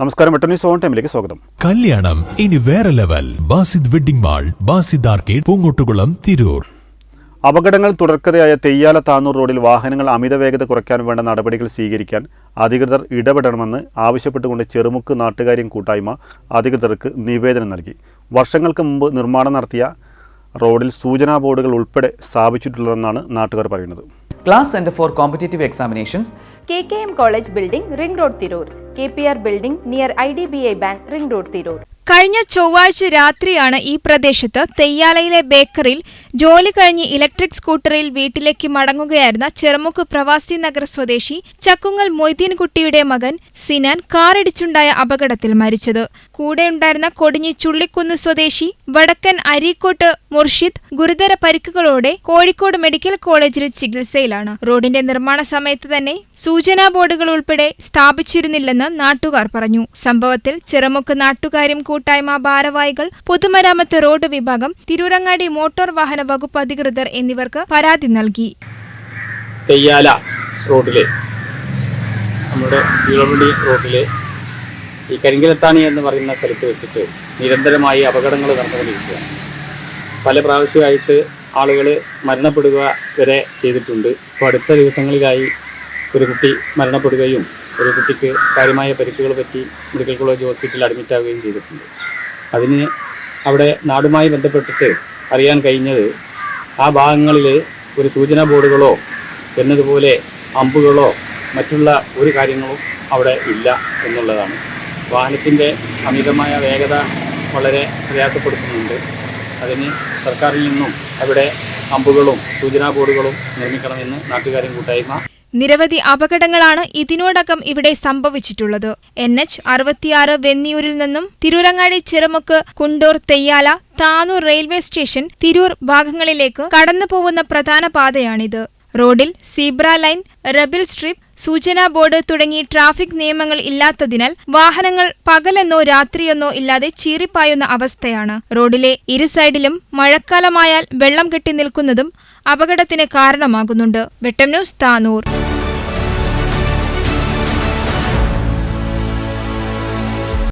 നമസ്കാരം വെട്ട news on ടൈമിലേക്ക് സ്വാഗതം. കല്യാണം ഇനി വേറെ level. Basid wedding mall Basid arcade Poongottukulam Tirur. അപകടങ്ങൾ തുടർക്കഥയായ തെയ്യാല താന്നൂർ റോഡിൽ വാഹനങ്ങൾ അമിത വേഗത കുറയ്ക്കാൻ വേണ്ട നടപടികൾ സ്വീകരിക്കാൻ അധികൃതർ ഇടപെടണമെന്ന് ആവശ്യപ്പെട്ടുകൊണ്ട് ചെറുമുക്ക് നാട്ടുകാര്യം കൂട്ടായ്മ അധികൃതർക്ക് നിവേദനം നൽകി. വർഷങ്ങൾക്ക് മുമ്പ് നിർമ്മാണം നടത്തിയ റോഡിൽ സൂചനാ ബോർഡുകൾ ഉൾപ്പെടെ സ്ഥാപിച്ചിട്ടുള്ളതെന്നാണ് നാട്ടുകാർ പറയുന്നത്. class center for competitive examinations. Kkm college building ring road tirur. Kpr building near idba bank ring road tirur. കഴിഞ്ഞ ചൊവ്വാഴ്ച രാത്രിയാണ് ഈ പ്രദേശത്ത് തെയ്യാലയിലെ ബേക്കറിയിൽ ജോലി കഴിഞ്ഞ് ഇലക്ട്രിക് സ്കൂട്ടറിൽ വീട്ടിലേക്ക് മടങ്ങുകയായിരുന്ന ചെറുമുക്ക് പ്രവാസി നഗർ സ്വദേശി ചക്കുങ്ങൽ മൊയ്തീൻകുട്ടിയുടെ മകൻ സിനാൻ കാറിടിച്ചുണ്ടായ അപകടത്തിൽ മരിച്ചത്. കൂടെയുണ്ടായിരുന്ന കൊടിഞ്ഞി ചുള്ളിക്കുന്ന് സ്വദേശി വടക്കൻ അരീക്കോട്ട് മുർഷിദ് ഗുരുതര പരിക്കുകളോടെ കോഴിക്കോട് മെഡിക്കൽ കോളേജിൽ ചികിത്സയിലാണ്. റോഡിന്റെ നിർമ്മാണ സമയത്ത് തന്നെ സൂചനാ ബോർഡുകൾ ഉൾപ്പെടെ സ്ഥാപിച്ചിരുന്നില്ലെന്ന് നാട്ടുകാർ പറഞ്ഞു. സംഭവത്തിൽ ചെറുമുക്ക് നാട്ടുകാര്യം കൂട്ടായ്മ ഭാരവാഹികൾ പൊതുമരാമത്ത് റോഡ് വിഭാഗം തിരൂരങ്ങാടി മോട്ടോർ വാഹന വകുപ്പ് അധികൃതർ എന്നിവർക്ക് പരാതി നൽകി. തെയ്യാല റോഡിലെ നമ്മുടെ റോഡിലെ ഈ കരിങ്കലത്താണി എന്ന് പറയുന്ന സ്ഥലത്ത് വെച്ചിട്ട് നിരന്തരമായി അപകടങ്ങൾ നടന്നുകൊണ്ടിരിക്കുകയാണ്. പല പ്രാവശ്യമായിട്ട് ആളുകൾ മരണപ്പെടുക വരെ ചെയ്തിട്ടുണ്ട്. അപ്പോൾ അടുത്ത ദിവസങ്ങളിലായി ഒരു കുട്ടി മരണപ്പെടുകയും ഒരു കുട്ടിക്ക് കാര്യമായ പരിക്കുകൾ പറ്റി മെഡിക്കൽ കോളേജ് ഹോസ്പിറ്റലിൽ അഡ്മിറ്റ് ആവുകയും ചെയ്തിട്ടുണ്ട്. അതിന് അവിടെ നാടുമായി ബന്ധപ്പെട്ടിട്ട് അറിയാൻ കഴിഞ്ഞത് ആ ഭാഗങ്ങളിൽ ഒരു സൂചനാ ബോർഡുകളോ എന്നതുപോലെ അമ്പുകളോ മറ്റുള്ള ഒരു കാര്യങ്ങളും അവിടെ ഇല്ല എന്നുള്ളതാണ്. വാഹനത്തിന്റെ അമിതമായ വേഗത വളരെ പ്രയാസപ്പെടുത്തുന്നുണ്ട്. അതിന് സർക്കാരിൽ നിന്നും അവിടെ അമ്പുകളും സൂചനാ ബോർഡുകളും നിർമ്മിക്കണമെന്ന് നാട്ടുകാരും കൂട്ടായ്മ നിരവധി അപകടങ്ങളാണ് ഇതിനോടകം ഇവിടെ സംഭവിച്ചിട്ടുള്ളത്. എൻ എച്ച് അറുപത്തിയാറ് വെന്നിയൂരിൽ നിന്നും തിരൂരങ്ങാടി ചിറമുക്ക് കുണ്ടൂർ തെയ്യാല താനൂർ റെയിൽവേ സ്റ്റേഷൻ തിരൂർ ഭാഗങ്ങളിലേക്ക് കടന്നുപോകുന്ന പ്രധാന പാതയാണിത്. റോഡിൽ സീബ്ര ലൈൻ റബിൽ സ്ട്രിപ്പ് സൂചനാ ബോർഡ് തുടങ്ങി ട്രാഫിക് നിയമങ്ങൾ ഇല്ലാത്തതിനാൽ വാഹനങ്ങൾ പകലെന്നോ രാത്രിയെന്നോ ഇല്ലാതെ ചീറിപ്പായുന്ന അവസ്ഥയാണ്. റോഡിലെ ഇരു സൈഡിലും മഴക്കാലമായാൽ വെള്ളം കെട്ടി നിൽക്കുന്നതും അപകടത്തിന് കാരണമാകുന്നുണ്ട്. വെട്ടം ന്യൂസ് താനൂർ.